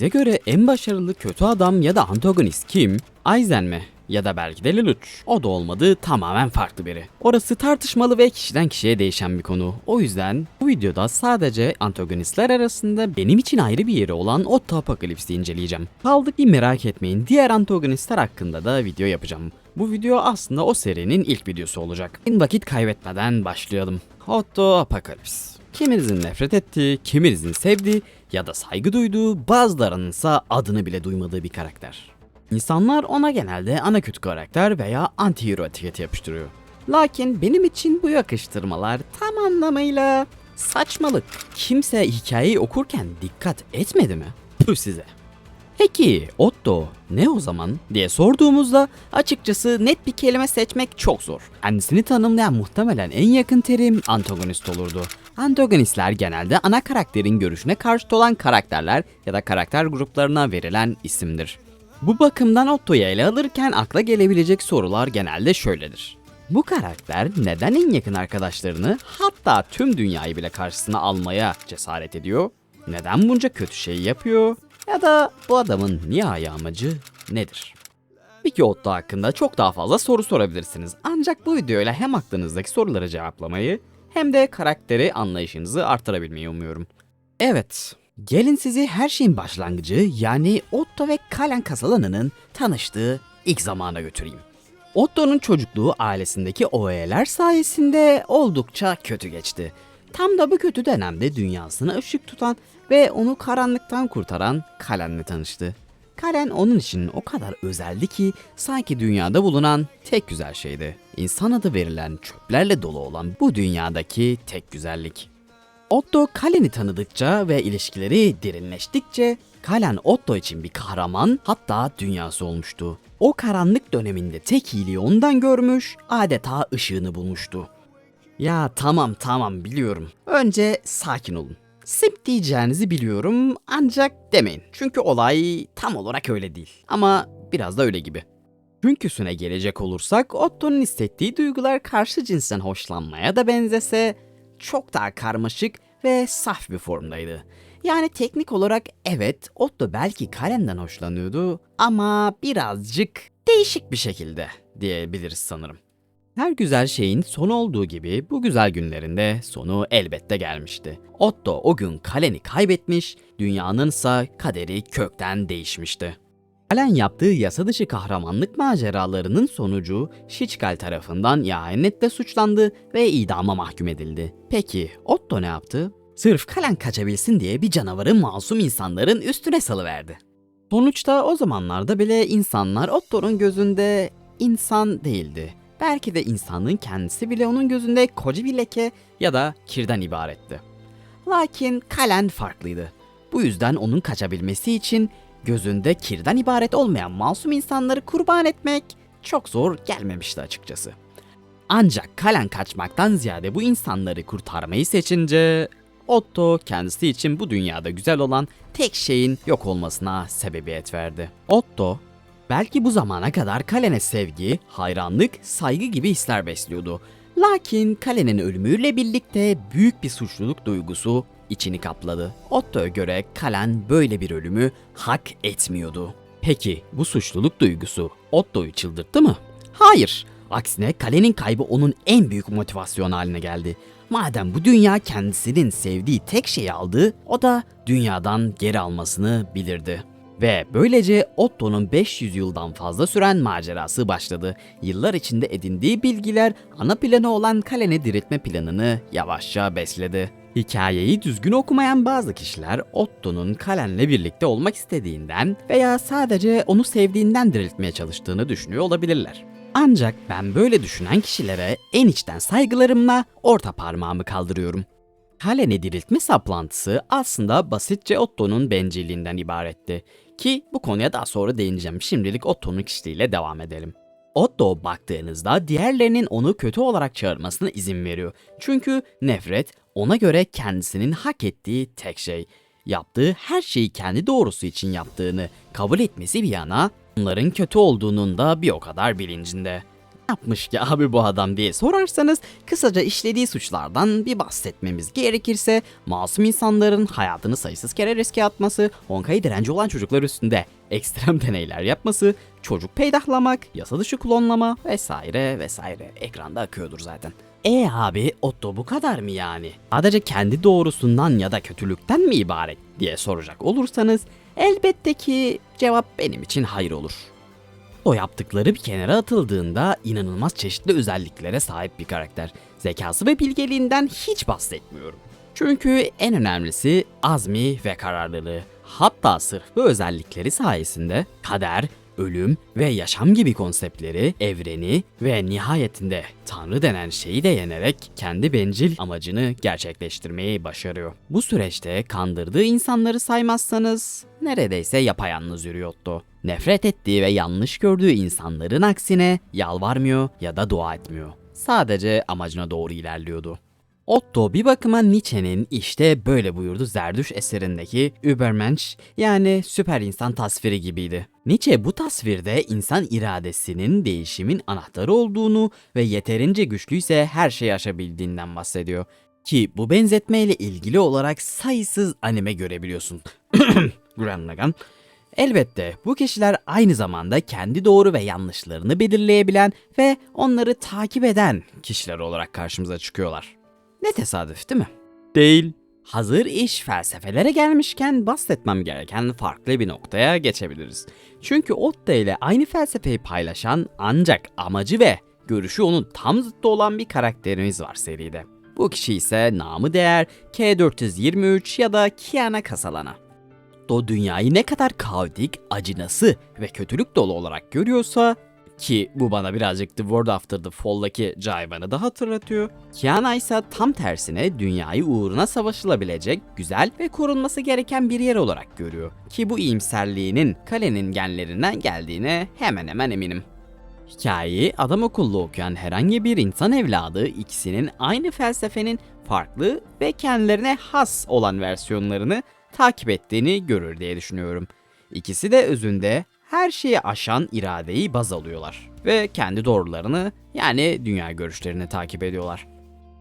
Size göre en başarılı kötü adam ya da antagonist kim? Aizen mi? Ya da belki de Lelouch. O da olmadığı tamamen farklı biri. Orası tartışmalı ve kişiden kişiye değişen bir konu. O yüzden bu videoda sadece antagonistler arasında benim için ayrı bir yeri olan Otto Apocalypse'i inceleyeceğim. Kaldı ki merak etmeyin diğer antagonistler hakkında da video yapacağım. Bu video aslında o serinin ilk videosu olacak. Vakit kaybetmeden başlayalım. Otto Apocalypse. Kiminizin nefret ettiği, kiminizin sevdiği ya da saygı duyduğu, bazılarınınsa adını bile duymadığı bir karakter. İnsanlar ona genelde ana kötü karakter veya anti-hero etiketi yapıştırıyor. Lakin benim için bu yakıştırmalar tam anlamıyla saçmalık. Kimse hikayeyi okurken dikkat etmedi mi? Püh size. Peki Otto ne o zaman diye sorduğumuzda açıkçası net bir kelime seçmek çok zor. Kendisini tanımlayan muhtemelen en yakın terim antagonist olurdu. Antagonistler genelde ana karakterin görüşüne karşıt olan karakterler ya da karakter gruplarına verilen isimdir. Bu bakımdan Otto'yu ele alırken akla gelebilecek sorular genelde şöyledir. Bu karakter neden en yakın arkadaşlarını hatta tüm dünyayı bile karşısına almaya cesaret ediyor? Neden bunca kötü şey yapıyor? Ya da bu adamın nihai amacı nedir? Peki Otto hakkında çok daha fazla soru sorabilirsiniz. Ancak bu videoyla hem aklınızdaki soruları cevaplamayı hem de karakteri anlayışınızı artırabilmeyi umuyorum. Evet, gelin sizi her şeyin başlangıcı yani Otto ve Kalen Kasalanı'nın tanıştığı ilk zamana götüreyim. Otto'nun çocukluğu ailesindeki OE'ler sayesinde oldukça kötü geçti. Tam da bu kötü dönemde dünyasına ışık tutan ve onu karanlıktan kurtaran Kalen'le tanıştı. Kalen onun için o kadar özeldi ki sanki dünyada bulunan tek güzel şeydi. İnsan adı verilen çöplerle dolu olan bu dünyadaki tek güzellik. Otto Kalen'i tanıdıkça ve ilişkileri derinleştikçe Kalen Otto için bir kahraman hatta dünyası olmuştu. O karanlık döneminde tek iyiliği ondan görmüş, adeta ışığını bulmuştu. Ya tamam tamam biliyorum. Önce sakin olun. Simp diyeceğinizi biliyorum ancak demeyin. Çünkü olay tam olarak öyle değil. Ama biraz da öyle gibi. Çünküsüne gelecek olursak Otto'nun hissettiği duygular karşı cinsten hoşlanmaya da benzese çok daha karmaşık ve saf bir formdaydı. Yani teknik olarak evet Otto belki Karen'den hoşlanıyordu ama birazcık değişik bir şekilde diyebiliriz sanırım. Her güzel şeyin sonu olduğu gibi bu güzel günlerinde sonu elbette gelmişti. Otto o gün Kalen'i kaybetmiş, dünyanınsa kaderi kökten değişmişti. Kalen yaptığı yasa dışı kahramanlık maceralarının sonucu Şiçkal tarafından ihanetle suçlandı ve idama mahkum edildi. Peki Otto ne yaptı? Sırf Kalen kaçabilsin diye bir canavarı masum insanların üstüne salıverdi. Sonuçta o zamanlarda bile insanlar Otto'nun gözünde insan değildi. Belki de insanlığın kendisi bile onun gözünde koca bir leke ya da kirden ibaretti. Lakin Kalen farklıydı. Bu yüzden onun kaçabilmesi için gözünde kirden ibaret olmayan masum insanları kurban etmek çok zor gelmemişti açıkçası. Ancak Kalen kaçmaktan ziyade bu insanları kurtarmayı seçince Otto kendisi için bu dünyada güzel olan tek şeyin yok olmasına sebebiyet verdi. Otto belki bu zamana kadar Kalen'e sevgi, hayranlık, saygı gibi hisler besliyordu. Lakin Kalen'in ölümüyle birlikte büyük bir suçluluk duygusu içini kapladı. Otto'ya göre Kalen böyle bir ölümü hak etmiyordu. Peki bu suçluluk duygusu Otto'yu çıldırttı mı? Hayır. Aksine Kalen'in kaybı onun en büyük motivasyon haline geldi. Madem bu dünya kendisinin sevdiği tek şeyi aldı, o da dünyadan geri almasını bilirdi. Ve böylece Otto'nun 500 yıldan fazla süren macerası başladı. Yıllar içinde edindiği bilgiler ana planı olan Kalen'i diriltme planını yavaşça besledi. Hikayeyi düzgün okumayan bazı kişiler Otto'nun Kalen'le birlikte olmak istediğinden veya sadece onu sevdiğinden diriltmeye çalıştığını düşünüyor olabilirler. Ancak ben böyle düşünen kişilere en içten saygılarımla orta parmağımı kaldırıyorum. Kalen'i diriltme saplantısı aslında basitçe Otto'nun bencilliğinden ibaretti. Ki bu konuya daha sonra değineceğim. Şimdilik Otto'nun kişiliğiyle devam edelim. Otto baktığınızda diğerlerinin onu kötü olarak çağırmasına izin veriyor. Çünkü nefret ona göre kendisinin hak ettiği tek şey. Yaptığı her şeyi kendi doğrusu için yaptığını kabul etmesi bir yana onların kötü olduğunun da bir o kadar bilincinde. Yapmış ki abi bu adam diye sorarsanız kısaca işlediği suçlardan bir bahsetmemiz gerekirse masum insanların hayatını sayısız kere riske atması, Honkai direnci olan çocuklar üstünde ekstrem deneyler yapması, çocuk peydahlamak, yasa dışı klonlama vesaire vesaire ekranda akıyordur zaten. E abi Otto bu kadar mı yani? Sadece kendi doğrusundan ya da kötülükten mi ibaret diye soracak olursanız elbette ki cevap benim için hayır olur. O yaptıkları bir kenara atıldığında inanılmaz çeşitli özelliklere sahip bir karakter. Zekası ve bilgeliğinden hiç bahsetmiyorum. Çünkü en önemlisi azmi ve kararlılığı. Hatta sırf bu özellikleri sayesinde kader, ölüm ve yaşam gibi konseptleri, evreni ve nihayetinde Tanrı denen şeyi de yenerek kendi bencil amacını gerçekleştirmeyi başarıyor. Bu süreçte kandırdığı insanları saymazsanız neredeyse yapayalnız yürüyordu. Nefret ettiği ve yanlış gördüğü insanların aksine yalvarmıyor ya da dua etmiyor. Sadece amacına doğru ilerliyordu. Otto bir bakıma Nietzsche'nin işte böyle buyurdu Zerdüş eserindeki Übermensch yani süper insan tasviri gibiydi. Nietzsche bu tasvirde insan iradesinin değişimin anahtarı olduğunu ve yeterince güçlüyse her şeyi aşabildiğinden bahsediyor. Ki bu benzetmeyle ilgili olarak sayısız anime görebiliyorsun. Gurren. Elbette bu kişiler aynı zamanda kendi doğru ve yanlışlarını belirleyebilen ve onları takip eden kişiler olarak karşımıza çıkıyorlar. Ne tesadüf değil mi? Değil. Hazır iş felsefelere gelmişken bahsetmem gereken farklı bir noktaya geçebiliriz. Çünkü Otto ile aynı felsefeyi paylaşan ancak amacı ve görüşü onun tam zıttı olan bir karakterimiz var seride. Bu kişi ise namı değer K423 ya da Kiana Kasalana. Otto dünyayı ne kadar kaotik, acınası ve kötülük dolu olarak görüyorsa ki bu bana birazcık The World After the Fall'daki Jaivan'ı da hatırlatıyor. Kiana ise tam tersine dünyayı uğruna savaşılabilecek, güzel ve korunması gereken bir yer olarak görüyor. Ki bu iyimserliğinin kalenin genlerinden geldiğine hemen hemen eminim. Hikayeyi adam okullu okuyan herhangi bir insan evladı ikisinin aynı felsefenin farklı ve kendilerine has olan versiyonlarını takip ettiğini görür diye düşünüyorum. İkisi de özünde her şeyi aşan iradeyi baz alıyorlar ve kendi doğrularını yani dünya görüşlerini takip ediyorlar.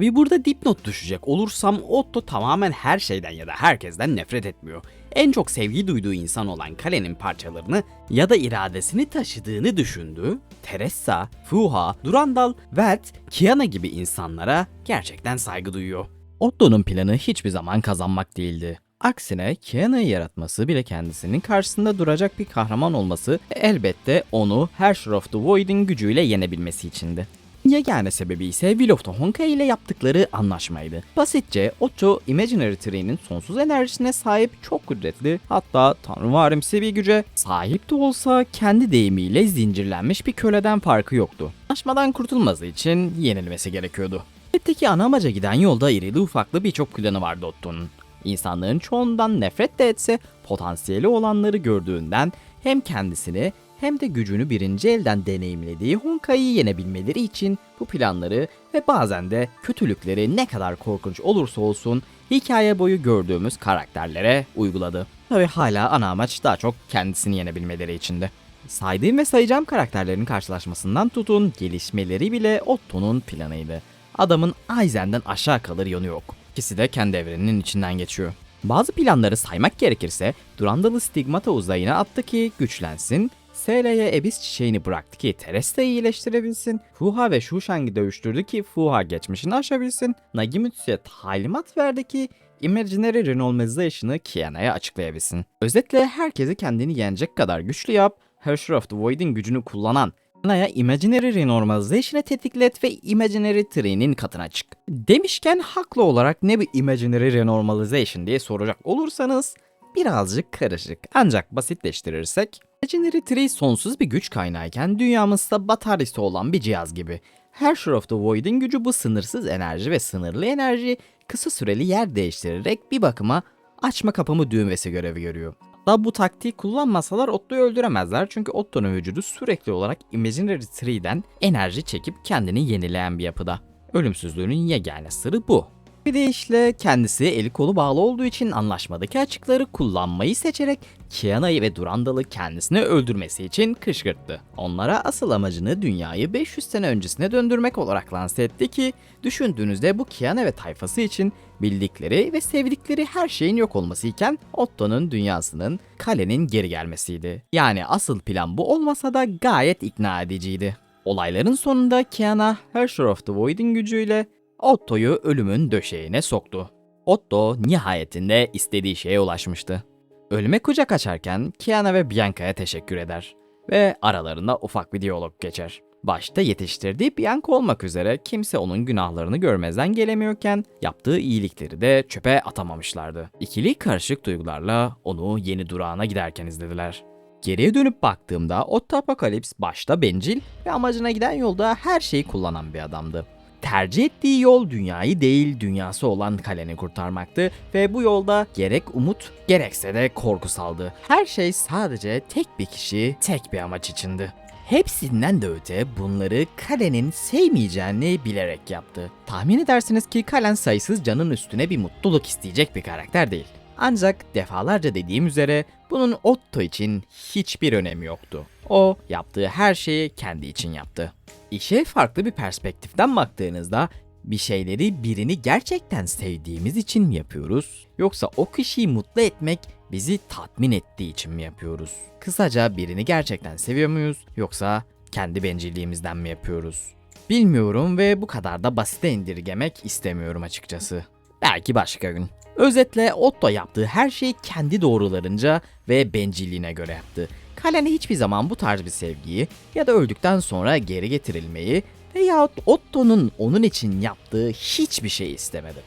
Ve burada dipnot düşecek olursam Otto tamamen her şeyden ya da herkesten nefret etmiyor. En çok sevgi duyduğu insan olan kalenin parçalarını ya da iradesini taşıdığını düşündüğü Teresa, Fuha, Durandal, Welt, Kiana gibi insanlara gerçekten saygı duyuyor. Otto'nun planı hiçbir zaman kazanmak değildi. Aksine Kiana'yı yaratması bile kendisinin karşısında duracak bir kahraman olması elbette onu Herrscher of the Void'in gücüyle yenebilmesi içindi. Yegane sebebi ise Will of the Honkai ile yaptıkları anlaşmaydı. Basitçe Otto Imaginary Tree'nin sonsuz enerjisine sahip çok kudretli hatta tanrıvarimsi bir güce sahip de olsa kendi deyimiyle zincirlenmiş bir köleden farkı yoktu. Anlaşmadan kurtulması için yenilmesi gerekiyordu. Elbette ana amaca giden yolda irili ufaklı birçok planı vardı Otto'nun. İnsanların çoğundan nefret de etse potansiyeli olanları gördüğünden hem kendisini hem de gücünü birinci elden deneyimlediği Honkai'yi yenebilmeleri için bu planları ve bazen de kötülükleri ne kadar korkunç olursa olsun hikaye boyu gördüğümüz karakterlere uyguladı. Tabi hala ana amaç daha çok kendisini yenebilmeleri içindi. Saydığım ve sayacağım karakterlerin karşılaşmasından tutun gelişmeleri bile Otto'nun planıydı. Adamın Aizen'den aşağı kalır yanı yok. İkisi de kendi evreninin içinden geçiyor. Bazı planları saymak gerekirse Durandalı stigmata uzayına attı ki güçlensin, Sele'ye Ebis çiçeğini bıraktı ki Teresta'yı iyileştirebilsin, Fuha ve Shushangi dövüştürdü ki Fuha geçmişini aşabilsin, Nagimitsu'ya talimat verdi ki Imaginary Renormalization'ı Kiana'ya açıklayabilsin. Özetle herkesi kendini yenecek kadar güçlü yap, Herrscher of the Void'in gücünü kullanan Naya Imaginary Renormalization'ı tetiklet ve Imaginary Tree'nin katına çık. Demişken haklı olarak ne bir Imaginary Renormalization diye soracak olursanız birazcık karışık. Ancak basitleştirirsek Imaginary Tree sonsuz bir güç kaynağıyken dünyamızda bataryası olan bir cihaz gibi. Herrscher of the Void'in gücü bu sınırsız enerji ve sınırlı enerji kısa süreli yer değiştirerek bir bakıma açma kapımı düğmesi görevi görüyor. Daha bu taktiği kullanmasalar Otto'yu öldüremezler çünkü Otto'nun vücudu sürekli olarak Imaginary Tree'den enerji çekip kendini yenileyen bir yapıda. Ölümsüzlüğünün yegane sırrı bu. Bir de işte kendisi eli kolu bağlı olduğu için anlaşmadaki açıkları kullanmayı seçerek Kiana'yı ve Durandal'ı kendisini öldürmesi için kışkırttı. Onlara asıl amacını dünyayı 500 sene öncesine döndürmek olarak lanse etti ki düşündüğünüzde bu Kiana ve tayfası için bildikleri ve sevdikleri her şeyin yok olması iken Otto'nun dünyasının kalenin geri gelmesiydi. Yani asıl plan bu olmasa da gayet ikna ediciydi. Olayların sonunda Kiana, Hersher of the Void'in gücüyle Otto'yu ölümün döşeğine soktu. Otto nihayetinde istediği şeye ulaşmıştı. Ölüme kucak açarken Kiana ve Bianca'ya teşekkür eder ve aralarında ufak bir diyalog geçer. Başta yetiştirdiği Bianca olmak üzere kimse onun günahlarını görmezden gelemiyorken yaptığı iyilikleri de çöpe atamamışlardı. İkili karışık duygularla onu yeni durağına giderken izlediler. Geriye dönüp baktığımda Otto Apokalips başta bencil ve amacına giden yolda her şeyi kullanan bir adamdı. Tercih ettiği yol dünyayı değil dünyası olan kaleni kurtarmaktı ve bu yolda gerek umut gerekse de korkusaldı. Her şey sadece tek bir kişi, tek bir amaç içindi. Hepsinden de öte bunları Kalen'in sevmeyeceğini bilerek yaptı. Tahmin edersiniz ki Kalen sayısız canın üstüne bir mutluluk isteyecek bir karakter değil. Ancak defalarca dediğim üzere bunun Otto için hiçbir önemi yoktu. O yaptığı her şeyi kendi için yaptı. İşe farklı bir perspektiften baktığınızda bir şeyleri birini gerçekten sevdiğimiz için mi yapıyoruz? Yoksa o kişiyi mutlu etmek bizi tatmin ettiği için mi yapıyoruz? Kısaca birini gerçekten seviyor muyuz yoksa kendi bencilliğimizden mi yapıyoruz? Bilmiyorum ve bu kadar da basite indirgemek istemiyorum açıkçası. Belki başka gün. Özetle Otto yaptığı her şeyi kendi doğrularınca ve bencilliğine göre yaptı. Kalene hiçbir zaman bu tarz bir sevgiyi ya da öldükten sonra geri getirilmeyi veyahut Otto'nun onun için yaptığı hiçbir şey istemedi.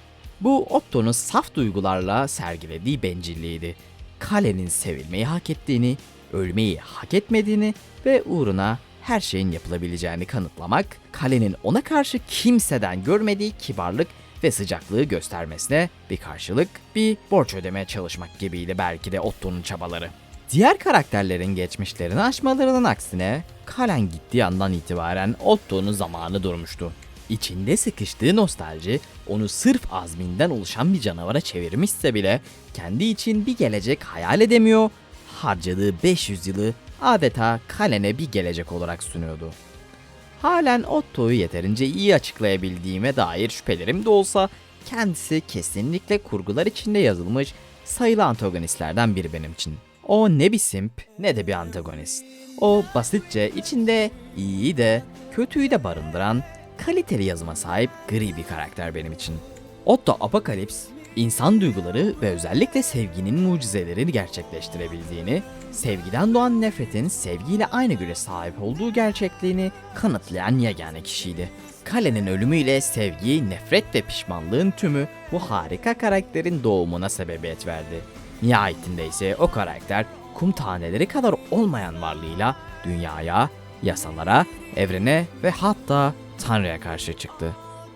Bu Otto'nun saf duygularla sergilediği bencilliğiydi. Kalenin sevilmeyi hak ettiğini, ölmeyi hak etmediğini ve uğruna her şeyin yapılabileceğini kanıtlamak, kalenin ona karşı kimseden görmediği kibarlık ve sıcaklığı göstermesine bir karşılık bir borç ödemeye çalışmak gibiydi belki de Otto'nun çabaları. Diğer karakterlerin geçmişlerini aşmalarının aksine Kalen gittiği andan itibaren Otto'nun zamanı durmuştu. İçinde sıkıştığı nostalji onu sırf azminden oluşan bir canavara çevirmişse bile kendi için bir gelecek hayal edemiyor, harcadığı 500 yılı adeta Kalen'e bir gelecek olarak sunuyordu. Halen Otto'yu yeterince iyi açıklayabildiğime dair şüphelerim de olsa kendisi kesinlikle kurgular içinde yazılmış sayılı antagonistlerden biri benim için. O ne bir simp ne de bir antagonist. O basitçe içinde iyiyi de kötüyü de barındıran kaliteli yazıma sahip gri bir karakter benim için. Otto Apokalips, insan duyguları ve özellikle sevginin mucizeleri gerçekleştirebildiğini, sevgiden doğan nefretin sevgiyle aynı güce sahip olduğu gerçekliğini kanıtlayan yegane kişiydi. Kalenin ölümüyle sevgi, nefret ve pişmanlığın tümü bu harika karakterin doğumuna sebebiyet verdi. Nihayetinde ise o karakter kum taneleri kadar olmayan varlığıyla dünyaya, yasalara, evrene ve hatta Tanrı'ya karşı çıktı.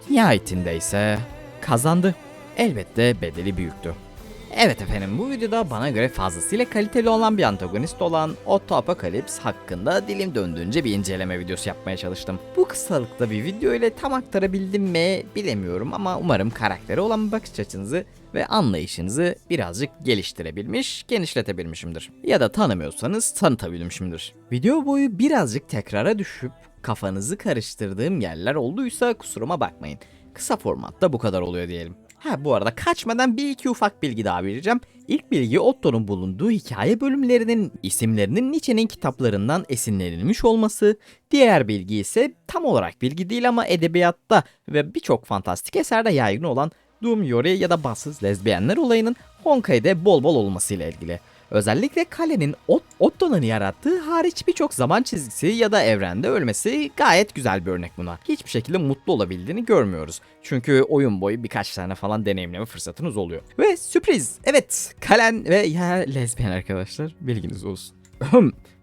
Nihayetinde ise kazandı. Elbette bedeli büyüktü. Evet efendim bu videoda bana göre fazlasıyla kaliteli olan bir antagonist olan Otto Apokalips hakkında dilim döndüğünce bir inceleme videosu yapmaya çalıştım. Bu kısalıkta bir video ile tam aktarabildim mi bilemiyorum ama umarım karaktere olan bakış açınızı ve anlayışınızı birazcık geliştirebilmiş, genişletebilmişimdir. Ya da tanımıyorsanız tanıtabilmişimdir. Video boyu birazcık tekrara düşüp kafanızı karıştırdığım yerler olduysa kusuruma bakmayın. Kısa formatta bu kadar oluyor diyelim. Ha bu arada kaçmadan bir iki ufak bilgi daha vereceğim. İlk bilgi Otto'nun bulunduğu hikaye bölümlerinin isimlerinin Nietzsche'nin kitaplarından esinlenilmiş olması. Diğer bilgi ise tam olarak bilgi değil ama edebiyatta ve birçok fantastik eserde yaygın olan Doom Yori ya da bassız lezbiyenler olayının Honkai'de bol bol olmasıyla ilgili. Özellikle Kale'nin Ot Otto'nun yarattığı hariç birçok zaman çizgisi ya da evrende ölmesi gayet güzel bir örnek buna. Hiçbir şekilde mutlu olabildiğini görmüyoruz. Çünkü oyun boyu birkaç tane falan deneyimleme fırsatınız oluyor. Ve sürpriz! Evet, Kalen ve ya lezbiyen arkadaşlar bilginiz olsun.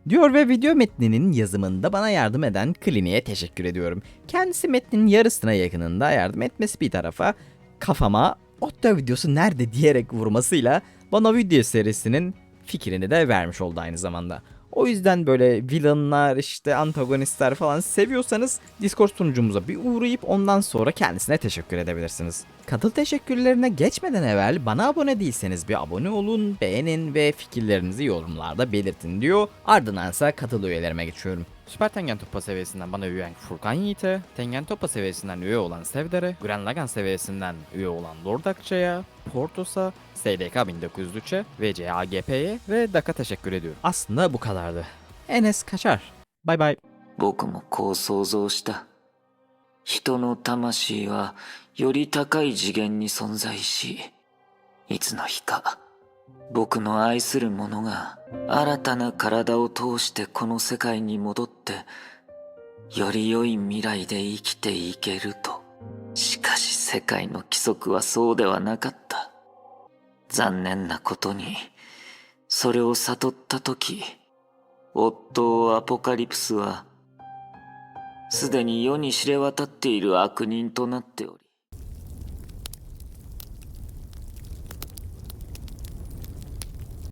diyor ve video metninin yazımında bana yardım eden kliniğe teşekkür ediyorum. Kendisi metnin yarısına yakınında yardım etmesi bir tarafa kafama Otto videosu nerede diyerek vurmasıyla bana video serisinin fikrini de vermiş oldu aynı zamanda. O yüzden böyle villainlar işte antagonistler falan seviyorsanız Discord sunucumuza bir uğrayıp ondan sonra kendisine teşekkür edebilirsiniz. Katıl teşekkürlerine geçmeden evvel bana abone değilseniz bir abone olun, beğenin ve fikirlerinizi yorumlarda belirtin diyor. Ardından ise katıl üyelerime geçiyorum. Süper Tengen Toppa seviyesinden bana üyen Furkan Yiğit'e, Tengen Toppa seviyesinden üye olan Sevder'e, Gurren Lagann seviyesinden üye olan Lord Akça'ya, Portos'a, SDK 1903'e, VCAGP'ye ve DAK'a teşekkür ediyorum. Aslında bu kadardı. Enes kaçar. Bay bay. 僕もこう想像した。人の魂は より高い次元に存在し、いつの日か僕の愛する者が新たな体を通してこの世界に戻って、より良い未来で生きていけると。しかし世界の規則はそうではなかった。残念なことに、それを悟った時、夫アポカリプスはすでに世に知れ渡っている悪人となっており